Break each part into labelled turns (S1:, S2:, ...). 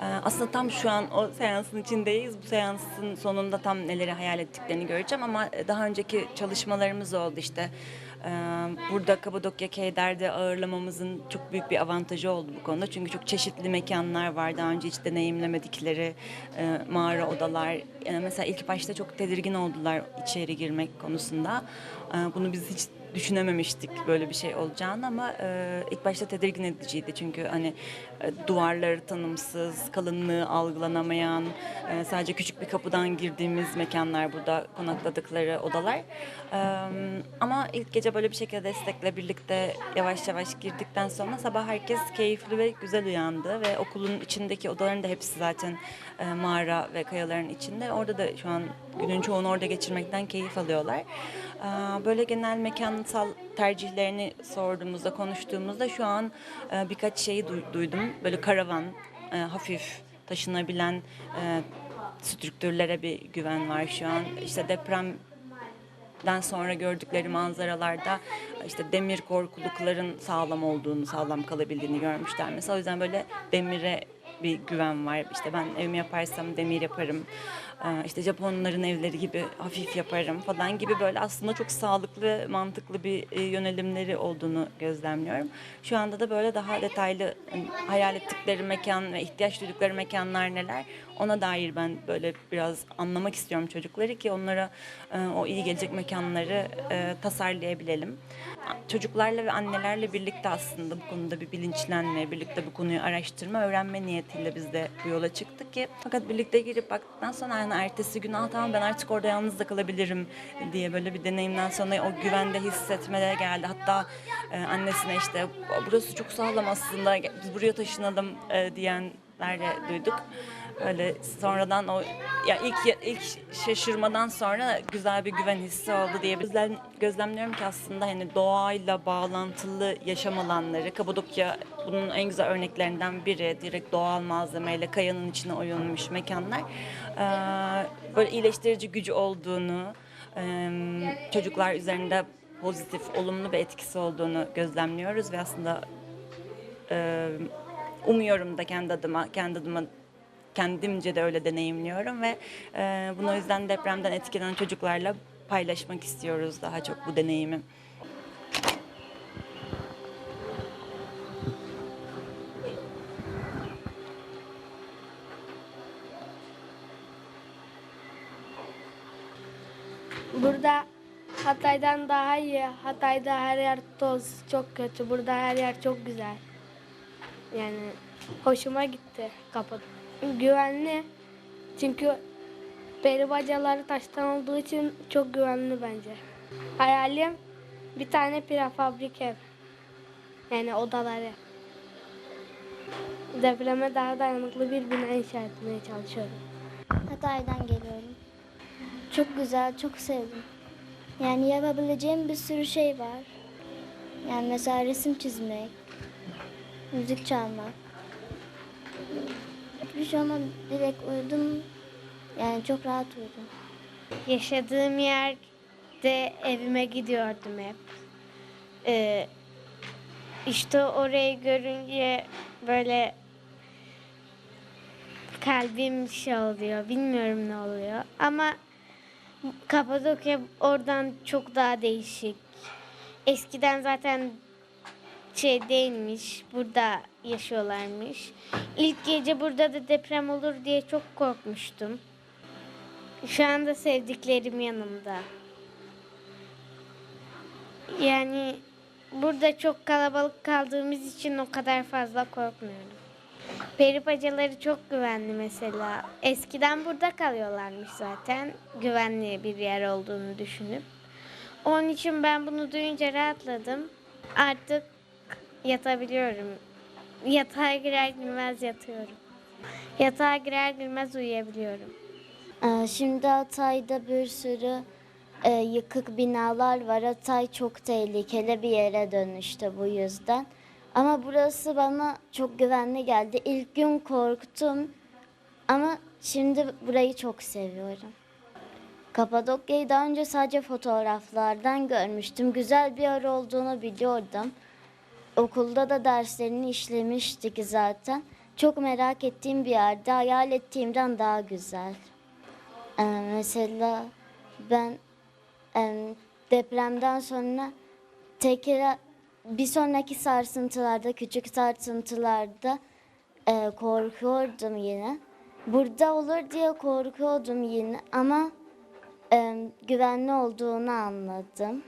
S1: Aslında tam şu an o seansın içindeyiz. Bu seansın sonunda tam neleri hayal ettiklerini göreceğim ama daha önceki çalışmalarımız oldu işte. Ee, Burada Kapadokya Keyder'de ağırlamamızın çok büyük bir avantajı oldu bu konuda. Çünkü çok çeşitli mekanlar var. Daha önce hiç deneyimlemedikleri e, mağara odalar. Mesela ilk başta çok tedirgin oldular içeri girmek konusunda. Ee, Bunu biz hiç düşünememiştik böyle bir şey olacağını ama e, ilk başta tedirgin ediciydi çünkü hani e, duvarları tanımsız, kalınlığı algılanamayan, e, sadece küçük bir kapıdan girdiğimiz mekanlar burada konakladıkları odalar. E, ama ilk gece böyle bir şekilde destekle birlikte yavaş yavaş girdikten sonra sabah herkes keyifli ve güzel uyandı ve okulun içindeki odaların da hepsi zaten e, mağara ve kayaların içinde. Orada da şu an günün çoğunu orada geçirmekten keyif alıyorlar. Böyle genel mekansal tercihlerini sorduğumuzda, konuştuğumuzda şu an e, birkaç şeyi duy- duydum. Böyle karavan, e, hafif taşınabilen e, strüktürlere bir güven var şu an. İşte depremden sonra gördükleri manzaralarda işte demir korkulukların sağlam olduğunu, sağlam kalabildiğini görmüşler. Mesela o yüzden böyle demire bir güven var. İşte ben evimi yaparsam demir yaparım. Ee, İşte Japonların evleri gibi hafif yaparım falan gibi böyle aslında çok sağlıklı, mantıklı bir e, yönelimleri olduğunu gözlemliyorum. Şu anda da böyle daha detaylı hani, hayal ettikleri mekan ve ihtiyaç duydukları mekanlar neler ona dair ben böyle biraz anlamak istiyorum çocukları ki onlara e, o iyi gelecek mekanları e, tasarlayabilelim. Çocuklarla ve annelerle birlikte aslında bu konuda bir bilinçlenme, birlikte bu konuyu araştırma, öğrenme niyetiyle biz de bu yola çıktık ki fakat birlikte girip baktıktan sonra yani ertesi gün "Aa, tamam ben artık orada yalnız da kalabilirim diye böyle bir deneyimden sonra o güvende hissetmeye geldi. Hatta e, annesine işte burası çok sağlam aslında biz buraya taşınalım e, diyenler de duyduk. Öyle sonradan o ya ilk ilk şaşırmadan sonra güzel bir güven hissi oldu diye gözlem, gözlemliyorum ki aslında hani doğayla bağlantılı yaşam alanları Kapadokya bunun en güzel örneklerinden biri. Direkt doğal malzemeyle kayanın içine oyulmuş mekanlar. Ee, böyle iyileştirici gücü olduğunu çocuklar üzerinde pozitif olumlu bir etkisi olduğunu gözlemliyoruz ve aslında umuyorum da kendi adıma kendi adıma kendimce de öyle deneyimliyorum ve e, bunu o yüzden depremden etkilenen çocuklarla paylaşmak istiyoruz daha çok bu deneyimi.
S2: Burada Hatay'dan daha iyi. Hatay'da her yer toz, çok kötü. Burada her yer çok güzel. Yani hoşuma gitti kapat. Güvenli. Çünkü peri bacaları taştan olduğu için çok güvenli bence. Hayalim bir tane prefabrik ev. Yani odaları. Depreme daha dayanıklı bir bina inşa etmeye çalışıyorum.
S3: Hatay'dan geliyorum. Çok güzel, çok sevdim. Yani yapabileceğim bir sürü şey var. Yani mesela resim çizmek, müzik çalmak. Şey ama direkt uyudum. Yani çok rahat uyudum.
S4: Yaşadığım yerde evime gidiyordum hep. Ee, işte orayı görünce böyle kalbim şey oluyor. Bilmiyorum ne oluyor. Ama Kapadokya oradan çok daha değişik. Eskiden zaten şey değilmiş. Burada yaşıyorlarmış. İlk gece burada da deprem olur diye çok korkmuştum. Şu anda sevdiklerim yanımda. Yani burada çok kalabalık kaldığımız için o kadar fazla korkmuyorum. Peri bacaları çok güvenli mesela. Eskiden burada kalıyorlarmış zaten. Güvenli bir yer olduğunu düşünüp. Onun için ben bunu duyunca rahatladım. Artık yatabiliyorum. Yatağa girer girmez yatıyorum. Yatağa girer girmez uyuyabiliyorum.
S3: Ee, Şimdi Hatay'da bir sürü e, yıkık binalar var. Hatay çok tehlikeli bir yere dönüştü bu yüzden. Ama burası bana çok güvenli geldi. İlk gün korktum ama şimdi burayı çok seviyorum. Kapadokya'yı daha önce sadece fotoğraflardan görmüştüm. Güzel bir yer olduğunu biliyordum. Okulda da derslerini işlemiştik zaten. Çok merak ettiğim bir yerde hayal ettiğimden daha güzel. Ee, mesela ben em, depremden sonra tekrar bir sonraki sarsıntılarda, küçük sarsıntılarda e, korkuyordum yine. Burada olur diye korkuyordum yine ama em, güvenli olduğunu anladım.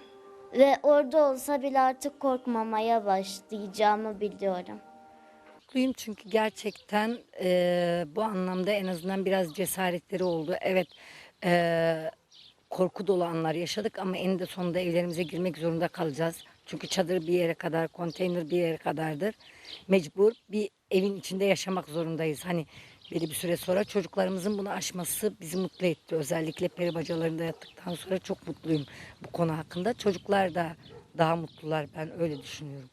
S3: Ve orada olsa bile artık korkmamaya başlayacağımı biliyorum.
S5: mutluyum çünkü gerçekten eee, bu anlamda en azından biraz cesaretleri oldu. Evet eee, korku dolu anlar yaşadık ama eninde sonunda evlerimize girmek zorunda kalacağız. Çünkü çadır bir yere kadar, konteyner bir yere kadardır. Mecbur bir evin içinde yaşamak zorundayız. Hani belli bir süre sonra çocuklarımızın bunu aşması bizi mutlu etti. Özellikle peri bacalarında yattıktan sonra çok mutluyum bu konu hakkında. Çocuklar da daha mutlular ben öyle düşünüyorum.